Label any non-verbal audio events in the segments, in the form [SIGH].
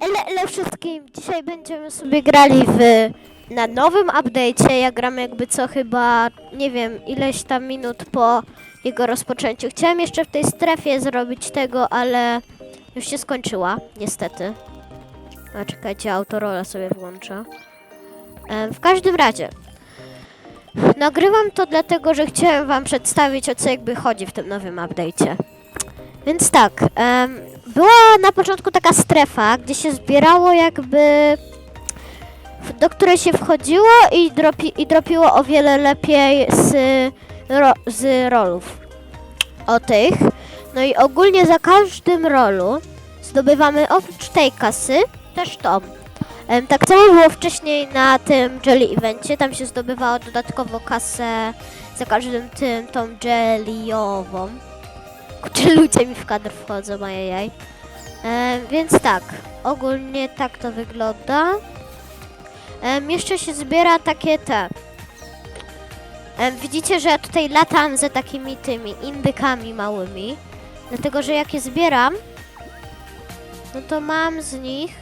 Ele, wszystkim, dzisiaj będziemy sobie grali w na nowym update'cie. Ja gram jakby co chyba, nie wiem, ileś tam minut po jego rozpoczęciu. Chciałem jeszcze w tej strefie zrobić tego, ale już się skończyła, niestety. A czekajcie, autorola sobie włączę. Em, w każdym razie, nagrywam to dlatego, że chciałem wam przedstawić o co jakby chodzi w tym nowym update'cie. Więc tak, była na początku taka strefa, gdzie się zbierało jakby, do której się wchodziło i, dropi, i dropiło o wiele lepiej z, ro, z rolów. O tych. No i ogólnie za każdym rolu zdobywamy oprócz tej kasy też tą. Tak samo było wcześniej na tym Jelly Evencie, tam się zdobywało dodatkowo kasę za każdym tym, tą jellyową. Kurczę, ludzie mi w kadr wchodzą, ajajaj. E, więc tak, ogólnie tak to wygląda. Em, jeszcze się zbiera takie te. Em, widzicie, że ja tutaj latam za takimi tymi indykami małymi. Dlatego, że jak je zbieram, no to mam z nich.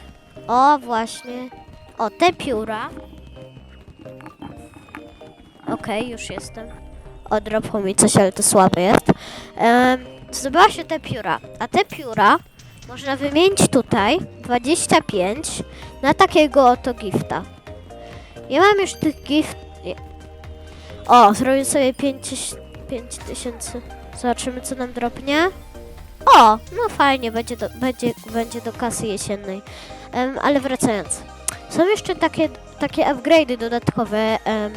O, właśnie. O, te pióra. Okej, już jestem. Odropło mi coś, ale to słabe jest. Em, zdobyła się te pióra, a te pióra można wymienić tutaj 25 na takiego oto gifta. Ja mam już tych gift... nie. O, zrobię sobie 5000. Zobaczymy co nam dropnie. O, no fajnie, będzie do, będzie, będzie do kasy jesiennej. Em, ale wracając. Są jeszcze takie, takie upgrade'y dodatkowe em,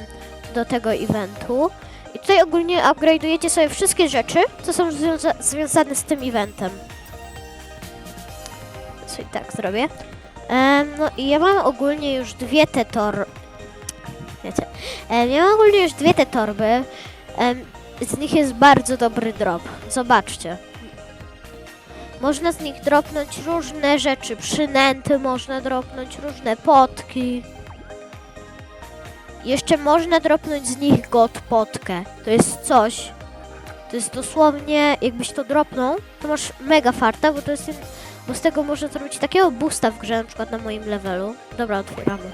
do tego eventu. I tutaj ogólnie upgrade'ujecie sobie wszystkie rzeczy, co są związa związane z tym eventem. Co i tak zrobię. Em, no i ja mam ogólnie już dwie te tor... Wiecie. Em, ja mam ogólnie już dwie te torby. Em, z nich jest bardzo dobry drop. Zobaczcie. Można z nich dropnąć różne rzeczy. Przynęty można dropnąć, różne potki. Jeszcze można dropnąć z nich god potkę. To jest coś. To jest dosłownie, jakbyś to dropnął, to masz mega farta, bo to jest, bo z tego można zrobić takiego boosta w grze, na przykład na moim levelu. Dobra, otwieramy.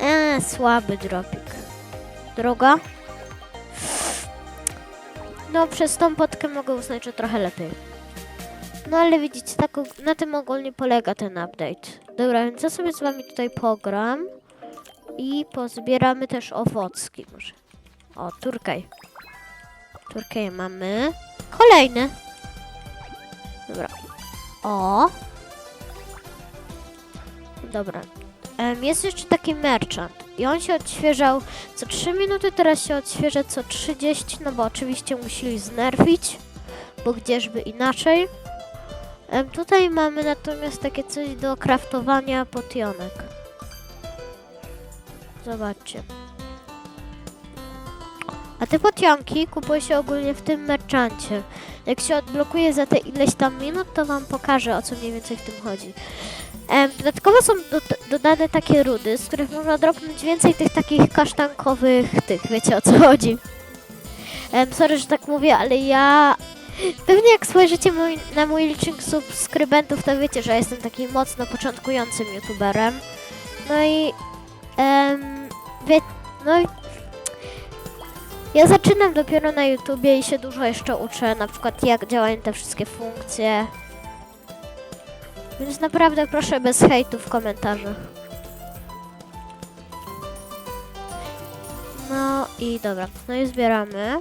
Eee, słaby dropik. Droga? No, przez tą potkę mogę uznać, że trochę lepiej. No ale widzicie, tak, na tym ogólnie polega ten update. Dobra, więc ja sobie z wami tutaj pogram. I pozbieramy też owocki może. O, turkej. Turkej mamy. Kolejny. Dobra. O. Dobra. Jest jeszcze taki merchant. I on się odświeżał co 3 minuty, teraz się odświeża co 30, no bo oczywiście musieli znerfić, bo gdzieżby inaczej. Tutaj mamy natomiast takie coś do kraftowania potionek. Zobaczcie. A te potionki kupuje się ogólnie w tym merchancie. Jak się odblokuje za te ileś tam minut, to wam pokażę o co mniej więcej w tym chodzi. Dodatkowo są do, dodane takie rudy, z których można dropnąć więcej tych takich kasztankowych tych, wiecie o co chodzi. Em, sorry, że tak mówię, ale ja... Pewnie jak spojrzycie mój, na mój licznik subskrybentów, to wiecie, że jestem takim mocno początkującym youtuberem. No i... Em, wie, no ja zaczynam dopiero na YouTubie i się dużo jeszcze uczę, na przykład jak działają te wszystkie funkcje. Więc naprawdę proszę bez hejtu w komentarzach. No i dobra, no i zbieramy.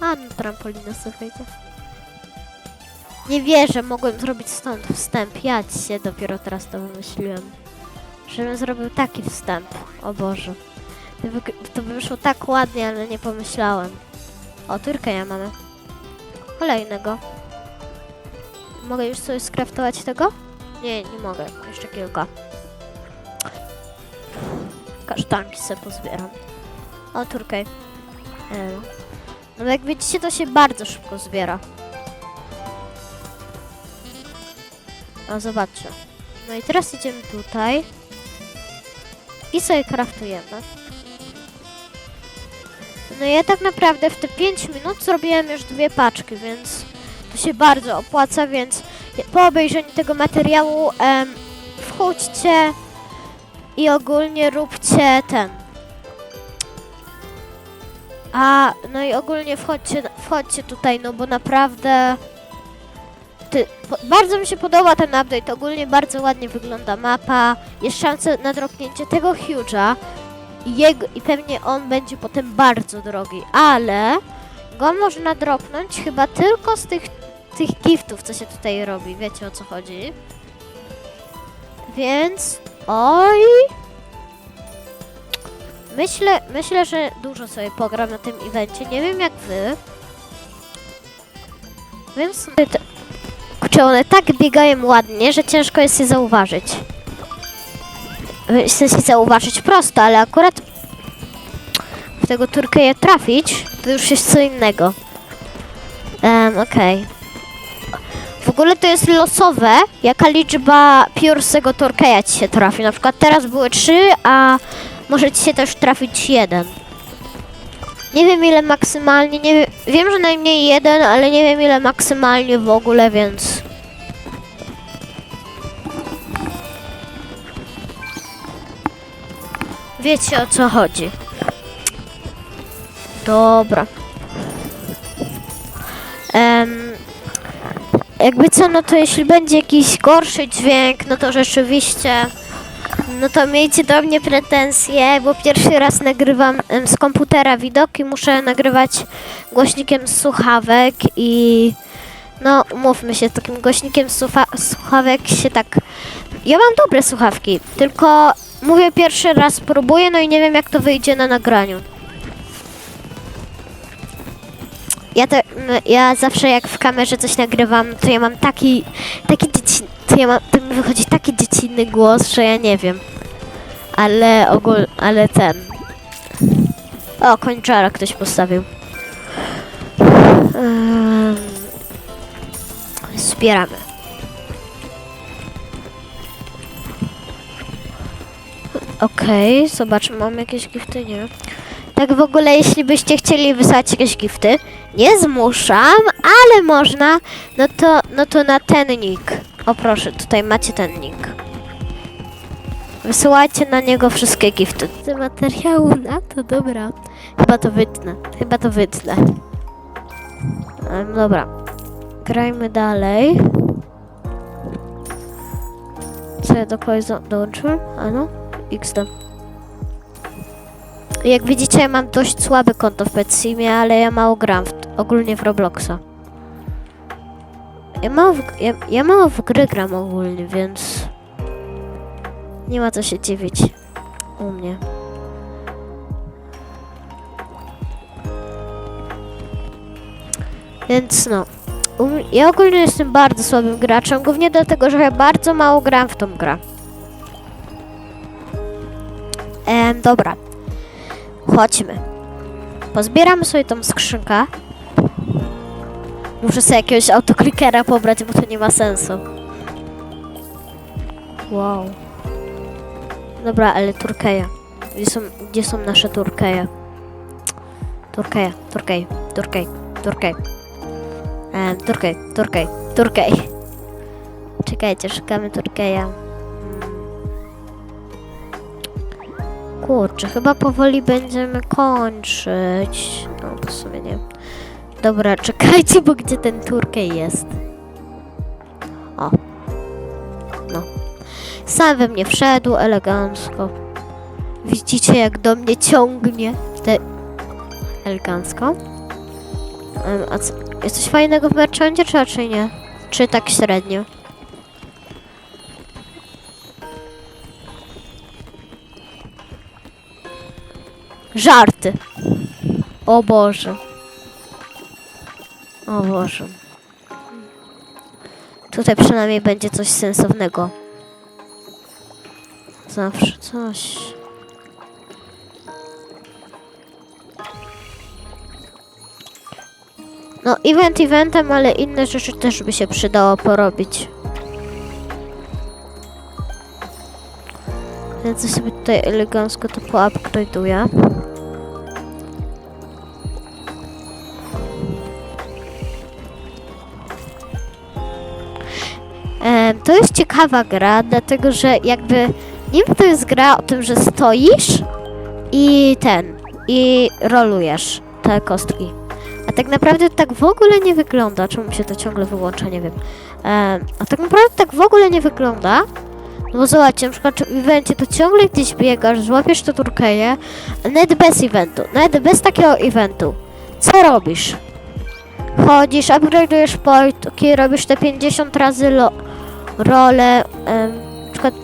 A, no trampolina wejdzie. Nie wierzę, mogłem zrobić stąd wstęp. Ja się dopiero teraz to wymyśliłem. Żebym zrobił taki wstęp. O Boże. To by, wyszło tak ładnie, ale nie pomyślałem. O, turkę ja mamy. Kolejnego. Mogę już sobie skraftować tego? Nie, nie mogę. Jeszcze kilka. Kasztanki sobie pozbieram. O, turkej. No jak widzicie, to się bardzo szybko zbiera. O, zobaczcie. No i teraz idziemy tutaj. I sobie kraftujemy. No ja tak naprawdę w te 5 minut zrobiłem już dwie paczki, więc to się bardzo opłaca, więc po obejrzeniu tego materiału em, wchódźcie i ogólnie róbcie ten. A, no i ogólnie wchodźcie, wchodźcie tutaj, no bo naprawdę ty, po, bardzo mi się podoba ten update, ogólnie bardzo ładnie wygląda mapa, jest szansa na dropnięcie tego Huge'a. I, i pewnie on będzie potem bardzo drogi, ale go można dropnąć chyba tylko z tych, tych giftów, co się tutaj robi, wiecie o co chodzi. Więc, oj... Myślę, myślę, że dużo sobie pogram na tym evencie, nie wiem jak wy. Więc kurczę, one tak biegają ładnie, że ciężko jest je zauważyć. W sensie zauważyć prosto, ale akurat w tego turkeja trafić, to już jest co innego. Um, okej. W ogóle to jest losowe, jaka liczba piór z tego turkeja ci się trafi. Na przykład teraz były trzy, a może ci się też trafić jeden. Nie wiem ile maksymalnie, nie wiem, wiem, że najmniej jeden, ale nie wiem ile maksymalnie w ogóle, więc... Wiecie o co chodzi. Dobra. Em, jakby co, no to jeśli będzie jakiś gorszy dźwięk, no to rzeczywiście, no to miejcie do mnie pretensje, bo pierwszy raz nagrywam z komputera widok i muszę nagrywać głośnikiem słuchawek i no mówmy się, takim głośnikiem słuchawek się tak... Ja mam dobre słuchawki, tylko mówię pierwszy raz, próbuję, no i nie wiem jak to wyjdzie na nagraniu. Ja, m, ja zawsze jak w kamerze coś nagrywam, to ja mam taki, taki dzieci, to ja mam, to mi wychodzi taki dziecinny głos, że ja nie wiem. Ale ogól, ale ten. O, kończara ktoś postawił. Um, zbieramy. Okej, zobaczmy, mam jakieś gifty, nie? Tak w ogóle, jeśli byście chcieli wysłać jakieś gifty, nie zmuszam, ale można, no to, no to na ten nick. O proszę, tutaj macie ten nick. Wysyłajcie na niego wszystkie gifty. Z materiału na to, dobra. Chyba to wytnę, chyba to wytnę. Em, dobra, grajmy dalej. Co ja do kogoś dołączyłem? A no, XD. Jak widzicie, ja mam dość słabe konto w Petsimie, ale ja mało gram w, ogólnie w Robloxa. Ja mało, w, ja, ja mało w gry gram ogólnie, więc nie ma co się dziwić u mnie. Więc no, ja ogólnie jestem bardzo słabym graczem, głównie dlatego, że ja bardzo mało gram w tą grę. Em, dobra, Chodźmy. Pozbieramy sobie tą skrzynkę. Muszę sobie jakiegoś autoklikera pobrać, bo to nie ma sensu. Wow. Dobra, ale Turkeja. Gdzie są, gdzie są nasze Turkeje? Turkeja, Turkej, Turkej, Turkej. Em, Turkej, Turkej, Turkej. [LAUGHS] Czekajcie, szukamy Turkeja. Kurczę, chyba powoli będziemy kończyć. No, w sumie nie. Dobra, czekajcie, bo gdzie ten Turkej jest? O. No. Sam we mnie wszedł elegancko. Widzicie, jak do mnie ciągnie te... Elegancko. A co? Jest coś fajnego w merchancie, czy raczej nie? Czy tak średnio? Żarty. O Boże. O Boże. Tutaj przynajmniej będzie coś sensownego. Zawsze coś. No, event eventem, ale inne rzeczy też by się przydało porobić. Więc ja sobie tutaj elegancko to poupgrade'uję. To jest ciekawa gra, dlatego że jakby niby to jest gra o tym, że stoisz i ten, i rolujesz te kostki. A tak naprawdę tak w ogóle nie wygląda. Czemu się to ciągle wyłącza, nie wiem. E, a tak naprawdę tak w ogóle nie wygląda. No bo zobaczcie, na przykład w evencie to ciągle gdzieś biegasz, złapiesz to turkeję, nawet bez eventu, nawet bez takiego eventu. Co robisz? Chodzisz, upgrade'ujesz portki, robisz te 50 razy lo, role, em, na przykład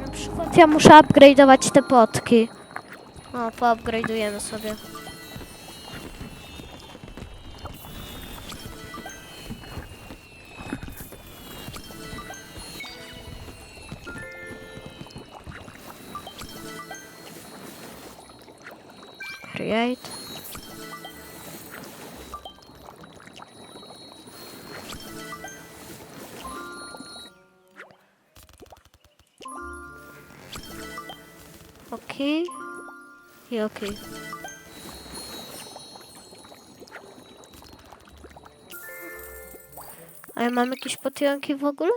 na przykład ja muszę upgrade'ować te potki. O, poupgrade'ujemy sobie. Create. Okej. I okej. A ja mam jakieś potionki w ogóle?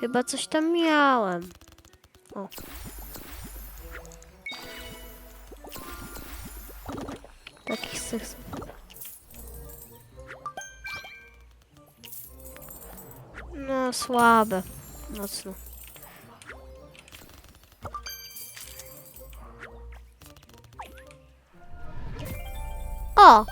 Chyba coś tam miałem. O. Takich seks. No, słabe. Mocno. O!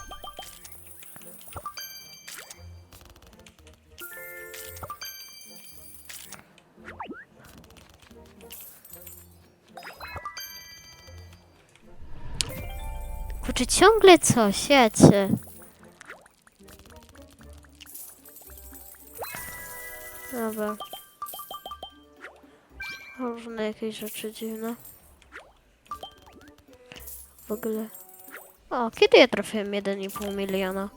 Kurczę, ciągle coś, jecie. Dobra. Różne jakieś rzeczy dziwne. W ogóle. O, kiedy ja trafiłem 1,5 miliona?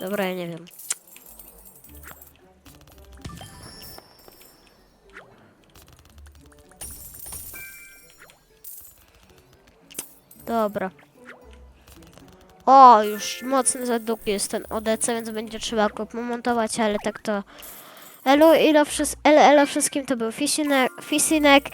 Dobra, ja nie wiem. Dobra. O, już mocny zaduk jest ten ODC, więc będzie trzeba go pomontować, ale tak to... Elo, elo, elo, elo wszystkim, to był Fisinek